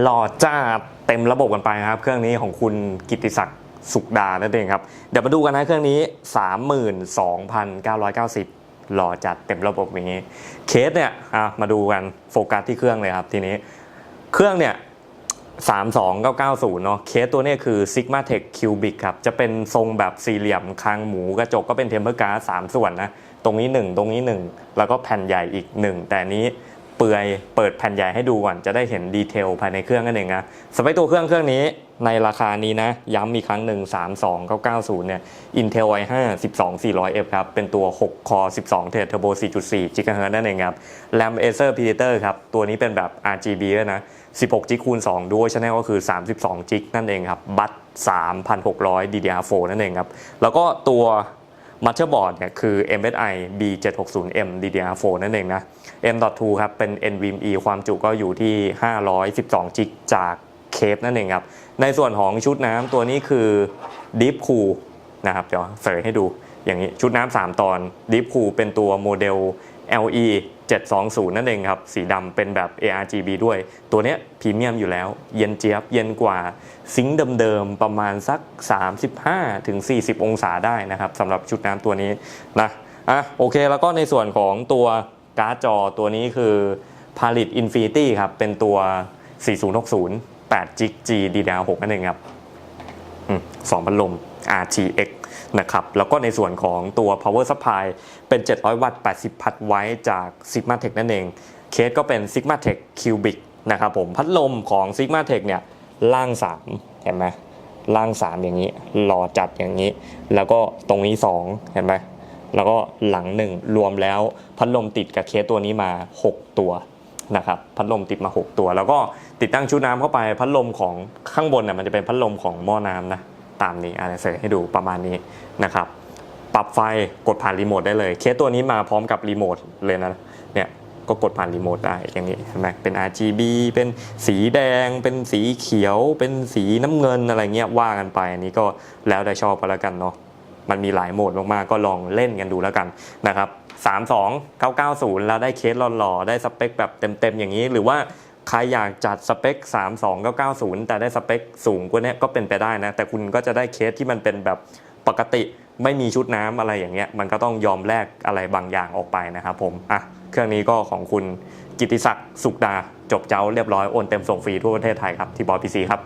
หล่อจ้าเต็มระบบกันไปครับ เครื่องนี้ของคุณกิติศักดิ์สุขดานั่นเองครับ เดี๋ยวมาดูกันนะเครื่องนี้ 32,990 หล่อจัดเต็มระบบอย่างนี้ เคสเนี่ยมาดูกันโฟกัสที่เครื่องเลยครับทีนี้ เครื่องเนี่ย32990 เนาะเคสตัวนี้คือ Sigma Tech Cubic ครับ จะเป็นทรงแบบสี่เหลี่ยมคางหมูกระจกก็เป็นเทมเพอร์การ์ด3ส่วนนะ ตรงนี้ 1 ตรงนี้ 1 แล้วก็แผ่นใหญ่อีก 1 แต่นนี้ ปลือยเปิดแผ่นใหญ่ให้ดูก่อนจะได้เห็นดีเทลภายในเครื่องนั่นเองนะสเปคตัวเครื่องเครื่องนี้ในราคานี้นะ ย้ำอีกครั้งหนึ่ง 32990 เนี่ย Intel i5 12400F ครับ เป็นตัว6 Core 12 Thread Turbo 4.4 GHz นั่นเองครับ RAM Acer Predator ครับ ตัวนี้เป็นแบบ RGB ด้วยนะ 16จิกคูณ2 Dual Channel ก็คือ 32จิกนั่นเองครับ บัต3,600 DDR4 นั่นเองครับ แล้วก็ตัว มาเชอร์บอร์ดเนี่ยคือ MSI B760M DDR4 นั่นเองนะ M.2 ครับเป็น NVMe ความจุก็อยู่ที่ 512 จิกจากเคปนั่นเองครับ ในส่วนของชุดน้ำตัวนี้คือ Deep Cool นะครับ เดี๋ยวเสยให้ดูอย่างนี้ชุดน้ำ3 ตอน Deep Cool เป็นตัวโมเดล LE 720 นั่นเองครับ สีดำเป็นแบบ ARGB ด้วย ตัวเนี้ยพรีเมียมอยู่แล้ว เย็นเจี๊ยบ เย็นกว่าซิงค์เดิมๆ ประมาณสัก 35ถึงองศาได้นะครับสำหรับชุดน้ำตัวนี้นะอะโอเค แล้วก็ในส่วนของตัวการ์ดจอตัวนี้คือ Palit Infinity ครับ เป็นตัว 4060 8 g G DDR6 นั่นเองครับ สองพัดลม RTX นะครับแล้วก็ในส่วนของตัว power supply เป็น 700 วัตต์ 80 พัดไว้จาก Sigma Tech นั่นเอง เคสก็เป็น Sigma Tech Cubic นะครับผมพัดลมของ Sigma Tech เนี่ยล่าง 3 เห็นไหมล่าง 3 อย่างนี้ หล่อจัดอย่างนี้ แล้วก็ตรงนี้ 2 เห็นไหมแล้วก็หลัง 1 รวมแล้วพัดลมติดกับเคสตัวนี้มา 6 ตัว นะครับพัดลมติดมา 6 ตัว แล้วก็ติดตั้งชุดน้ำเข้าไปพัดลมของข้างบนน่ะมันจะเป็นพัดลมของหม้อน้ำนะตามนี้อะไรเสยให้ดูประมาณนี้นะครับปรับไฟกดผ่านรีโมทได้เลยเคสตัวนี้มาพร้อมกับรีโมทเลยนะเนี่ยก็กดผ่านรีโมทได้อย่างนี้เห็นไหมเป็น RGB เป็นสีแดง เป็นสีเขียว เป็นสีน้ำเงินอะไรเงี้ยว่ากันไปอันนี้ก็แล้วแต่ชอบก็แล้วกันเนาะมันมีหลายโหมดมากๆก็ลองเล่นกันดูแล้วกันนะครับ 32990 แล้วได้เคสหล่อๆ ได้สเปคแบบเต็มๆ อย่างนี้ หรือว่าใครอยากจัดสเปค 32990 แต่ได้สเปคสูงกว่านี้ก็เป็นไปได้นะ แต่คุณก็จะได้เคสที่มันเป็นแบบปกติไม่มีชุดน้ำอะไรอย่างเงี้ย มันก็ต้องยอมแลกอะไรบางอย่างออกไปนะครับผม อะ เครื่องนี้ก็ของคุณกิติศักดิ์สุขดา จบเจ้าเรียบร้อย โอนเต็มส่งฟรีทั่วประเทศไทยครับ ที่บอยพีซีครับ